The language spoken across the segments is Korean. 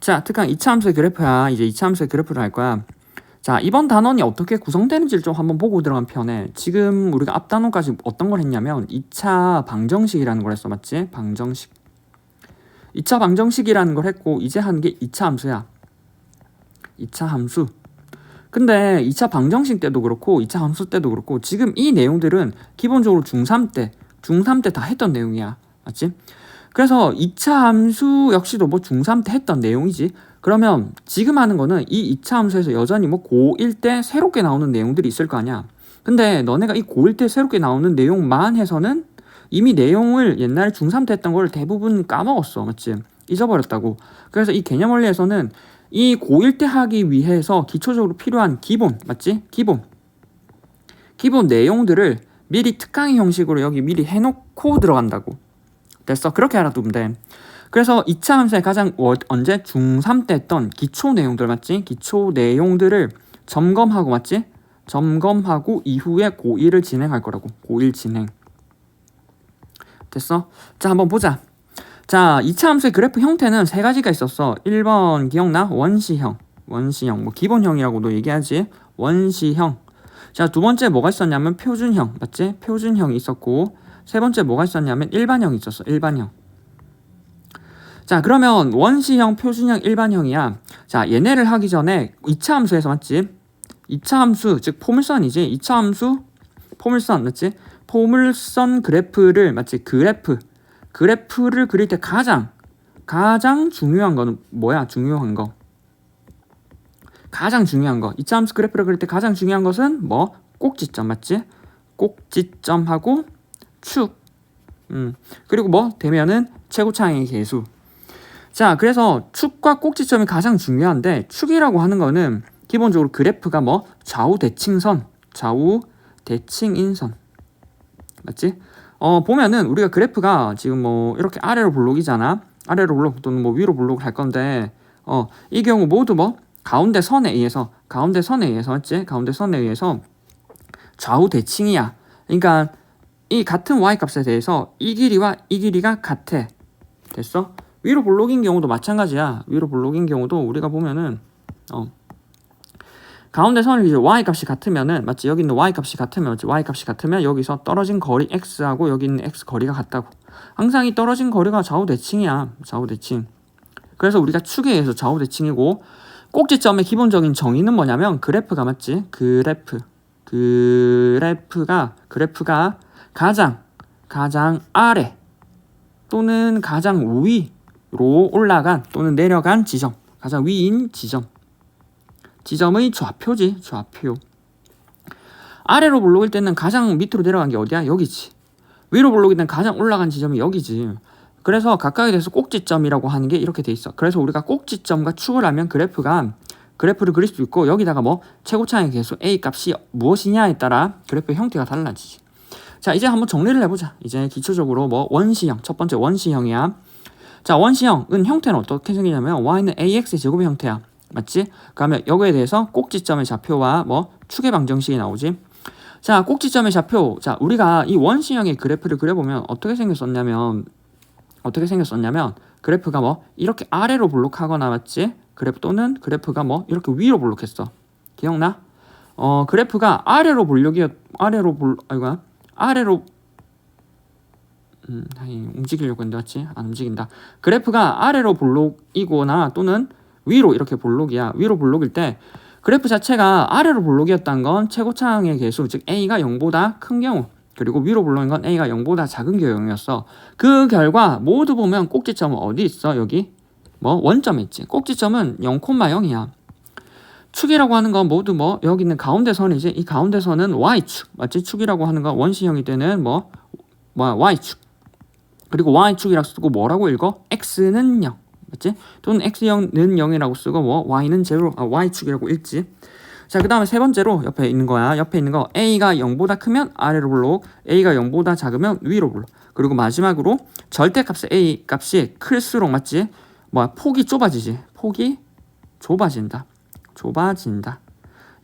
자, 특강 2차 함수의 그래프야. 이제 2차 함수의 그래프를 할 거야. 자, 이번 단원이 어떻게 구성되는지를 좀 한번 보고 들어간 편에 지금 우리가 앞 단원까지 어떤 걸 했냐면 2차 방정식이라는 걸 했어. 맞지? 방정식. 2차 방정식이라는 걸 했고 이제 하는 게 2차 함수야. 2차 함수. 근데 2차 방정식 때도 그렇고 2차 함수 때도 그렇고 지금 이 내용들은 기본적으로 중3 때, 중3 때 다 했던 내용이야. 맞지? 그래서 2차 함수 역시도 뭐 중3 때 했던 내용이지. 그러면 지금 하는 거는 이 2차 함수에서 여전히 뭐 고1 때 새롭게 나오는 내용들이 있을 거 아니야. 근데 너네가 이 고1 때 새롭게 나오는 내용만 해서는 이미 내용을 옛날에 중3 때 했던 걸 대부분 까먹었어. 맞지? 잊어버렸다고. 그래서 이 개념 원리에서는 이 고1 때 하기 위해서 기초적으로 필요한 기본, 맞지? 기본. 기본 내용들을 미리 특강의 형식으로 여기 미리 해놓고 들어간다고. 됐어. 그렇게 알아두면 돼. 그래서 2차 함수의 가장 워- 언제 중3 때 했던 기초 내용들 맞지? 기초 내용들을 점검하고 맞지? 점검하고 이후에 고1을 진행할 거라고. 고1 진행. 됐어? 자, 한번 보자. 자, 2차 함수의 그래프 형태는 세 가지가 있었어. 1번 기억나? 원시형. 원시형. 뭐 기본형이라고도 얘기하지. 원시형. 자, 두 번째 뭐가 있었냐면 표준형. 맞지? 표준형이 있었고 세 번째 뭐가 있었냐면 일반형이 있었어. 일반형. 자, 그러면 원시형, 표준형, 일반형이야. 자, 얘네를 하기 전에 2차 함수에서 맞지? 2차 함수, 즉 포물선이지. 2차 함수 포물선 맞지? 포물선 그래프를 맞지? 그래프. 그래프를 그릴 때 가장 가장 중요한 거는 뭐야? 중요한 거. 가장 중요한 거. 2차 함수 그래프를 그릴 때 가장 중요한 것은 뭐? 꼭지점 맞지? 꼭지점하고 축. 음. 그리고 뭐 되면은 최고차항의 계수. 자, 그래서 축과 꼭지점이 가장 중요한데 축이라고 하는 거는 기본적으로 그래프가 뭐 좌우 대칭선, 좌우 대칭인선. 맞지? 어, 보면은 우리가 그래프가 지금 뭐 이렇게 아래로 블록이잖아. 아래로 블록 또는 뭐 위로 블록을 할 건데 어, 이 경우 모두 뭐 가운데 선에 의해서 가운데 선에 의해서 맞지? 가운데 선에 의해서 좌우 대칭이야. 그러니까 이 같은 y 값에 대해서 이 길이와 이 길이가 같아. 됐어? 위로 블록인 경우도 마찬가지야. 위로 블록인 경우도 우리가 보면은 어 가운데 선을 이제 y 값이 같으면은 맞지? 여기 있는 y 값이 같으면 맞지? y 값이 같으면 여기서 떨어진 거리 x하고 여기 있는 x 거리가 같다고. 항상 이 떨어진 거리가 좌우 대칭이야. 좌우 대칭. 그래서 우리가 축에 의해서 좌우 대칭이고 꼭지점의 기본적인 정의는 뭐냐면 그래프가 맞지? 그래프. 그래프가 그래프가 가장 가장 아래 또는 가장 위로 올라간 또는 내려간 지점 가장 위인 지점. 지점의 좌표지 좌표. 아래로 블록일 때는 가장 밑으로 내려간 게 어디야? 여기지. 위로 블록일 때는 가장 올라간 지점이 여기지. 그래서 각각에 대해서 꼭지점이라고 하는 게 이렇게 돼 있어. 그래서 우리가 꼭지점과 축을 하면 그래프가 그래프를 그릴 수 있고 여기다가 뭐 최고차의 계수 a 값이 무엇이냐에 따라 그래프의 형태가 달라지지 자 이제 한번 정리를 해보자. 이제 기초적으로 뭐 원시형 첫 번째 원시형이야. 자 원시형은 형태는 어떻게 생기냐면 y는 ax 제곱의 형태야. 맞지? 그러면 여기에 대해서 꼭지점의 좌표와 뭐 축의 방정식이 나오지. 자 꼭지점의 좌표. 자 우리가 이 원시형의 그래프를 그려보면 어떻게 생겼었냐면 어떻게 생겼었냐면 그래프가 뭐 이렇게 아래로 블록하거나 맞지? 그래프 또는 그래프가 뭐 이렇게 위로 블록했어. 기억나? 어 그래프가 아래로 블록이었 아래로 볼 아이고야 아래로 음, 움직이려고 했는데 맞지? 안 움직인다. 그래프가 아래로 볼록이거나 또는 위로 이렇게 볼록이야. 위로 볼록일 때 그래프 자체가 아래로 볼록이었던 건 최고차항의 개수 즉 a가 0보다 큰 경우 그리고 위로 볼록인 건 a가 0보다 작은 경우였어. 그 결과 모두 보면 꼭지점은 어디 있어? 여기 뭐 원점에 있지. 꼭지점은 0,0이야. 축이라고 하는 건 모두 뭐 여기 있는 가운데 선이지. 이 가운데 선은 y축 맞지? 축이라고 하는 건 원시형이 되는 뭐, 뭐 y축. 그리고 y축이라고 쓰고 뭐라고 읽어? x는 0. 맞지? 또는 x는 0이라고 쓰고 뭐 y는 제로, 아, y축이라고 읽지. 자, 그 다음에 세 번째로 옆에 있는 거야. 옆에 있는 거 a가 0보다 크면 아래로 블록, a가 0보다 작으면 위로 블록. 그리고 마지막으로 절대값의 a 값이 클수록 맞지? 뭐야 폭이 좁아지지. 폭이 좁아진다. 좁아진다.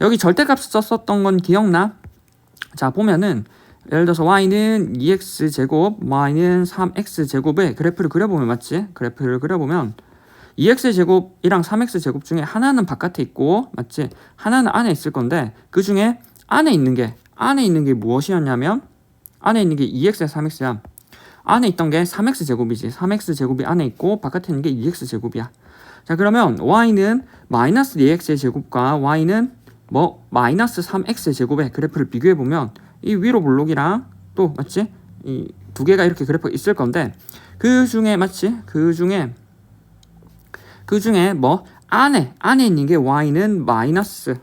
여기 절대값 썼었던 건 기억나? 자 보면은 예를 들어서 y는 2x 제곱, y는 3x 제곱의 그래프를 그려보면 맞지? 그래프를 그려보면 2x 제곱이랑 3x 제곱 중에 하나는 바깥에 있고 맞지? 하나는 안에 있을 건데 그 중에 안에 있는 게 안에 있는 게 무엇이었냐면 안에 있는 게 2x야 3x야. 안에 있던 게 3x 제곱이지. 3x 제곱이 안에 있고 바깥에 있는 게 2x 제곱이야. 자 그러면 y는 마이너스 4x의 제곱과 y는 뭐 마이너스 3x 제곱의 그래프를 비교해 보면 이 위로 블록이랑 또 맞지? 이 두 개가 이렇게 그래프가 있을 건데 그 중에 맞지? 그 중에 그 중에 뭐 안에 안에 있는 게 y는 마이너스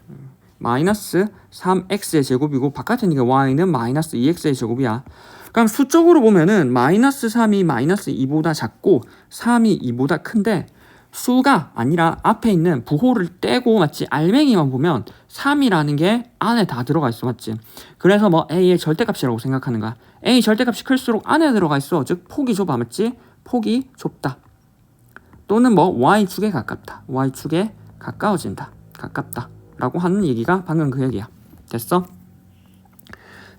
마이너스 3x의 제곱이고 바깥에 있는 게 y는 마이너스 2x의 제곱이야. 그럼 수적으로 보면은 마이너스 3이 마이너스 2보다 작고 3이 2보다 큰데 수가 아니라 앞에 있는 부호를 떼고 맞지 알맹이만 보면 3이라는 게 안에 다 들어가 있어 맞지? 그래서 뭐 a의 절대값이라고 생각하는 거야 a 절대값이 클수록 안에 들어가 있어. 즉 폭이 좁아 맞지? 폭이 좁다. 또는 뭐 y축에 가깝다. Y축에 가까워진다. 가깝다 라고 하는 얘기가 방금 그 얘기야. 됐어?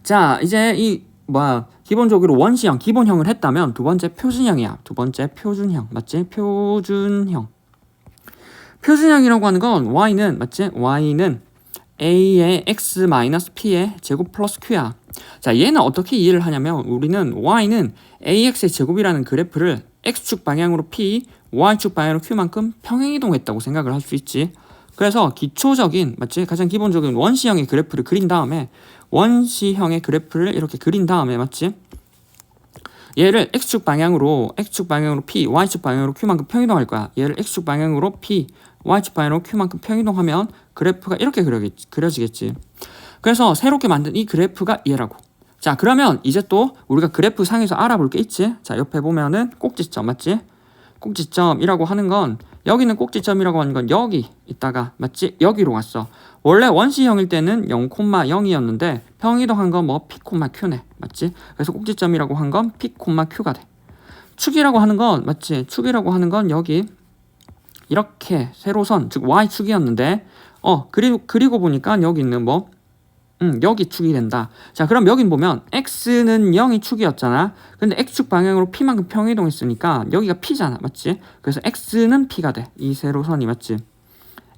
자 이제 이 뭐야 기본적으로 원시형 기본형을 했다면 두 번째 표준형이야. 두 번째 표준형. 맞지? 표준형. 표준형이라고 하는 건 y는 맞지? y는 a의 x 마이너스 p의 제곱 플러스 q야. 자 얘는 어떻게 이해를 하냐면 우리는 y는 ax의 제곱이라는 그래프를 x축 방향으로 p y축 방향으로 q만큼 평행이동했다고 생각을 할 수 있지. 그래서 기초적인 맞지? 가장 기본적인 원시형의 그래프를 그린 다음에 원시형의 그래프를 이렇게 그린 다음에 맞지? 얘를 x축 방향으로 x축 방향으로 p, y축 방향으로 q만큼 평이동할 거야. 얘를 x축 방향으로 p, y축 방향으로 q만큼 평이동하면 그래프가 이렇게 그려지겠지. 그래서 새롭게 만든 이 그래프가 얘라고. 자, 그러면 이제 또 우리가 그래프 상에서 알아볼 게 있지. 자, 옆에 보면은 꼭지점 맞지? 꼭지점이라고 하는 건 여기는 꼭지점이라고 하는 건 여기 있다가 맞지? 여기로 왔어. 원래 원시형일 때는 0,0이었는데 평이동한 건 뭐 p, q네. 맞지? 그래서 꼭지점이라고 한 건 p, q가 돼. 축이라고 하는 건 맞지? 축이라고 하는 건 여기 이렇게 세로선 즉 y축이었는데 어 그리고 그리고 보니까 여기 있는 뭐 음, 여기 축이 된다. 자, 그럼 여긴 보면 x는 0이 축이었잖아. 근데 x축 방향으로 p만큼 평이동했으니까 여기가 p잖아. 맞지? 그래서 x는 p가 돼. 이 세로선이 맞지?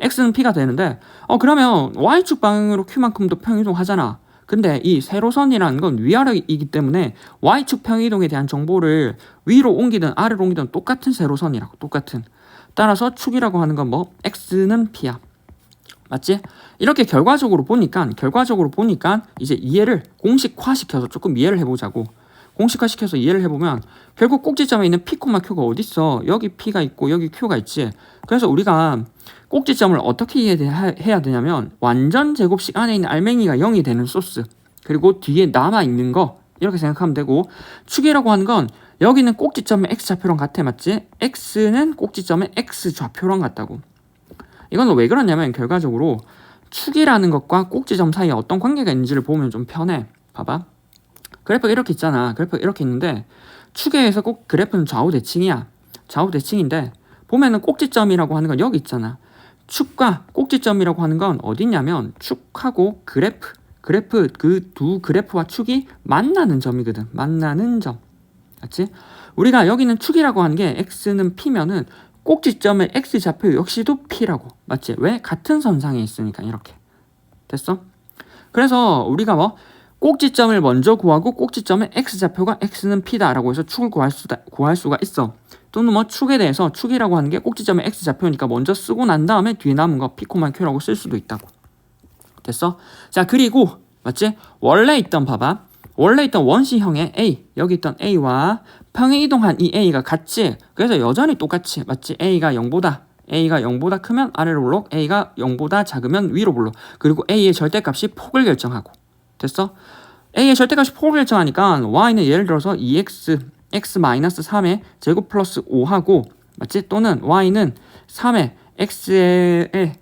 X는 p가 되는데 어 그러면 y축 방향으로 q만큼도 평이동하잖아. 근데 이 세로선이라는 건 위아래이기 때문에 y축 평이동에 대한 정보를 위로 옮기든 아래로 옮기든 똑같은 세로선이라고 똑같은. 따라서 축이라고 하는 건 뭐 x는 p야. 맞지? 이렇게 결과적으로 보니까 결과적으로 보니까 이제 이해를 공식화시켜서 조금 이해를 해보자고. 공식화시켜서 이해를 해보면 결국 꼭지점에 있는 p, q가 어디 있어? 여기 p가 있고 여기 q가 있지. 그래서 우리가 꼭지점을 어떻게 이해해야 되냐면 완전 제곱식 안에 있는 알맹이가 0이 되는 소스 그리고 뒤에 남아 있는 거 이렇게 생각하면 되고 축이라고 하는 건 여기는 꼭지점의 x 좌표랑 같아 맞지? x는 꼭지점의 x 좌표랑 같다고. 이건 왜 그러냐면 결과적으로 축이라는 것과 꼭지점 사이에 어떤 관계가 있는지를 보면 좀 편해. 봐봐. 그래프가 이렇게 있잖아. 그래프가 이렇게 있는데 축에 의해서 꼭 그래프는 좌우 대칭이야. 좌우 대칭인데 보면은 꼭지점이라고 하는 건 여기 있잖아. 축과 꼭지점이라고 하는 건 어디 있냐면 축하고 그래프. 그래프 그 두 그래프와 축이 만나는 점이거든. 만나는 점. 맞지? 우리가 여기는 축이라고 하는 게 x는 p면은 꼭지점의 x 좌표 역시도 p라고. 맞지? 왜? 같은 선상에 있으니까 이렇게. 됐어? 그래서 우리가 뭐 꼭지점을 먼저 구하고 꼭지점의 x 좌표가 x는 p다라고 해서 축을 구할 수다, 구할 수가 있어. 또는 뭐 축에 대해서 축이라고 하는 게 꼭지점의 x 좌표니까 먼저 쓰고 난 다음에 뒤에 남은 거 p, q라고 쓸 수도 있다고. 됐어? 자 그리고 맞지? 원래 있던 봐봐. 원래 있던 원시형의 a 여기 있던 a와 평행 이동한 이 a가 같지. 그래서 여전히 똑같이 맞지? a가 0보다 a가 0보다 크면 아래로 블록, a가 0보다 작으면 위로 블록. 그리고 a의 절대값이 폭을 결정하고. 됐어? a의 절대값이 폭을 결정하니까 y는 예를 들어서 2x x-3의 제곱 플러스 5하고 맞지? 또는 y는 3의 x의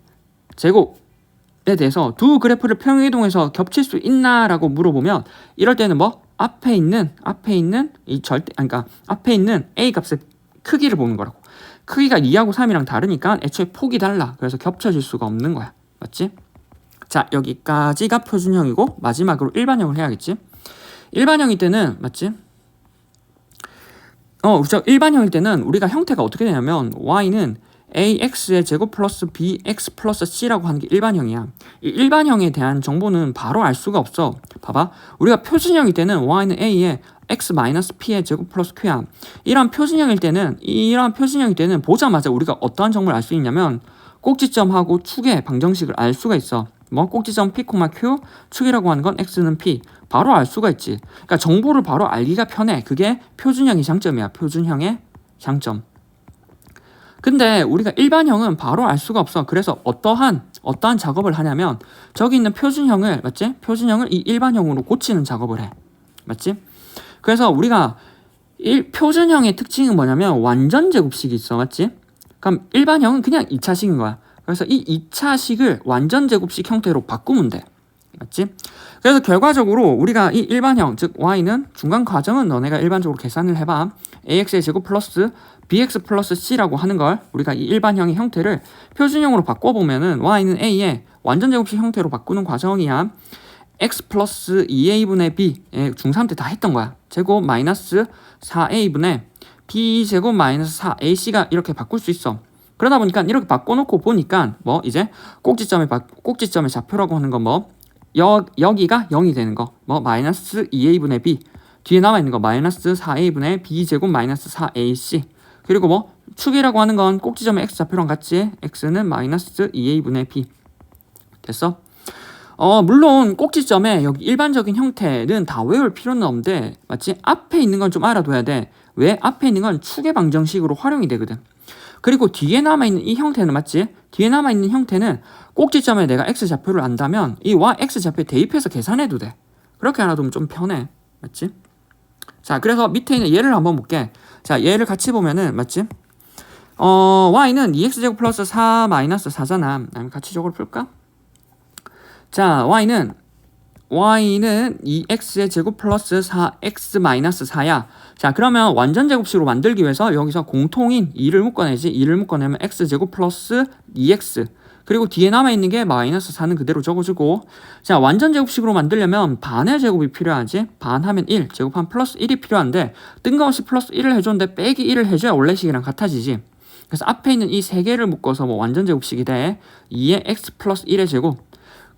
제곱에 대해서 두 그래프를 평행이동해서 겹칠 수 있나라고 물어보면 이럴 때는 뭐 앞에 있는 앞에 있는 이 절대 그러니까 앞에 있는 a 값의 크기를 보는 거라고. 크기가 2하고 3이랑 다르니까 애초에 폭이 달라. 그래서 겹쳐질 수가 없는 거야. 맞지? 자, 여기까지가 표준형이고 마지막으로 일반형을 해야겠지? 일반형일 때는 맞지? 어, 그렇죠. 일반형일 때는 우리가 형태가 어떻게 되냐면 y는 ax의 제곱 플러스 bx 플러스 c라고 하는 게 일반형이야. 이 일반형에 대한 정보는 바로 알 수가 없어. 봐봐. 우리가 표준형일 때는 y는 a에 x 마이너스 p의 제곱 플러스 q야. 이런 표준형일 때는 이런 표준형일 때는 보자마자 우리가 어떠한 정보를 알 수 있냐면 꼭지점하고 축의 방정식을 알 수가 있어. 뭐 꼭지점 p, q 축이라고 하는 건 x는 p 바로 알 수가 있지. 그러니까 정보를 바로 알기가 편해. 그게 표준형의 장점이야. 표준형의 장점. 근데 우리가 일반형은 바로 알 수가 없어. 그래서 어떠한 어떠한 작업을 하냐면 저기 있는 표준형을 맞지? 표준형을 이 일반형으로 고치는 작업을 해. 맞지? 그래서 우리가 일, 표준형의 특징은 뭐냐면 완전 제곱식이 있어. 맞지? 그럼 일반형은 그냥 2차식인 거야. 그래서 이 2차식을 완전 제곱식 형태로 바꾸면 돼. 맞지? 그래서 결과적으로 우리가 이 일반형, 즉 y는 중간 과정은 너네가 일반적으로 계산을 해봐. ax의 제곱 플러스 bx 플러스 c라고 하는 걸 우리가 이 일반형의 형태를 표준형으로 바꿔보면은 y는 a의 완전 제곱식 형태로 바꾸는 과정이야. x 플러스 2a분의 b 예, 중3 때 다 했던 거야. 제곱 마이너스 4a분의 b 제곱 마이너스 4ac가 이렇게 바꿀 수 있어. 그러다 보니까 이렇게 바꿔놓고 보니까 뭐 이제 꼭지점의 바, 꼭지점의 좌표라고 하는 건뭐 여기가 0이 되는 거 뭐 마이너스 2a분의 b 뒤에 남아 있는 거 마이너스 4a분의 b 제곱 마이너스 4ac 그리고 뭐 축이라고 하는 건 꼭지점의 x 좌표랑 같이 x는 마이너스 2a분의 b 됐어? 어 물론 꼭지점에 여기 일반적인 형태는 다 외울 필요는 없는데 맞지? 앞에 있는 건 좀 알아둬야 돼. 왜? 앞에 있는 건 축의 방정식으로 활용이 되거든. 그리고 뒤에 남아있는 이 형태는 맞지? 뒤에 남아있는 형태는 꼭지점에 내가 x 좌표를 안다면 이 y x 좌표에 대입해서 계산해도 돼. 그렇게 알아두면 좀 편해. 맞지? 자, 그래서 밑에 있는 얘를 한번 볼게. 자, 얘를 같이 보면은 맞지? 어, y는 2x제곱 플러스 4 마이너스 4잖아. 아니면 같이 저걸 풀까? 자, y는 y는 2x의 제곱 플러스 4x 마이너스 4야. 자, 그러면 완전 제곱식으로 만들기 위해서 여기서 공통인 2를 묶어내지. 2를 묶어내면 x 제곱 플러스 2x. 그리고 뒤에 남아있는 게 마이너스 4는 그대로 적어주고 자 완전 제곱식으로 만들려면 반의 제곱이 필요하지 반하면 1 제곱하면 플러스 1이 필요한데 뜬금없이 플러스 1을 해줬는데 빼기 1을 해줘야 원래 식이랑 같아지지 그래서 앞에 있는 이 세 개를 묶어서 뭐 완전 제곱식이 돼 2의 x 플러스 1의 제곱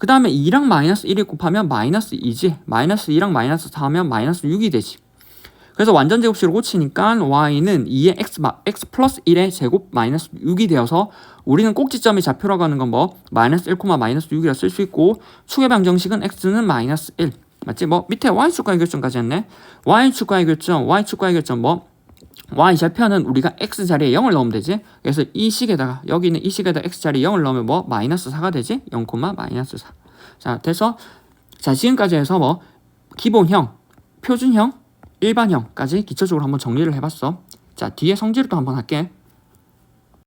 그 다음에 2랑 마이너스 1이 곱하면 마이너스 2지 마이너스 2랑 마이너스 4 하면 마이너스 6이 되지. 그래서 완전 제곱식으로 고치니까 y는 2의 x, x 플러스 1의 제곱 마이너스 6이 되어서 우리는 꼭지점의 좌표라고 하는 건 뭐? 마이너스 1, 마이너스 6이라 쓸 수 있고 축의 방정식은 x는 마이너스 1 맞지? 뭐? 밑에 y축과의 결정까지 했네. y축과의 결정, y축과의 결정 뭐 y 좌표는 우리가 x 자리에 0을 넣으면 되지. 그래서 이 식에다가 여기 있는 이 식에다 x 자리에 0을 넣으면 뭐? 마이너스 4가 되지? 0, 마이너스 4 자 돼서 자 지금까지 해서 뭐? 기본형, 표준형 일반형까지 기초적으로 한번 정리를 해 봤어. 자, 뒤에 성질도 한번 할게.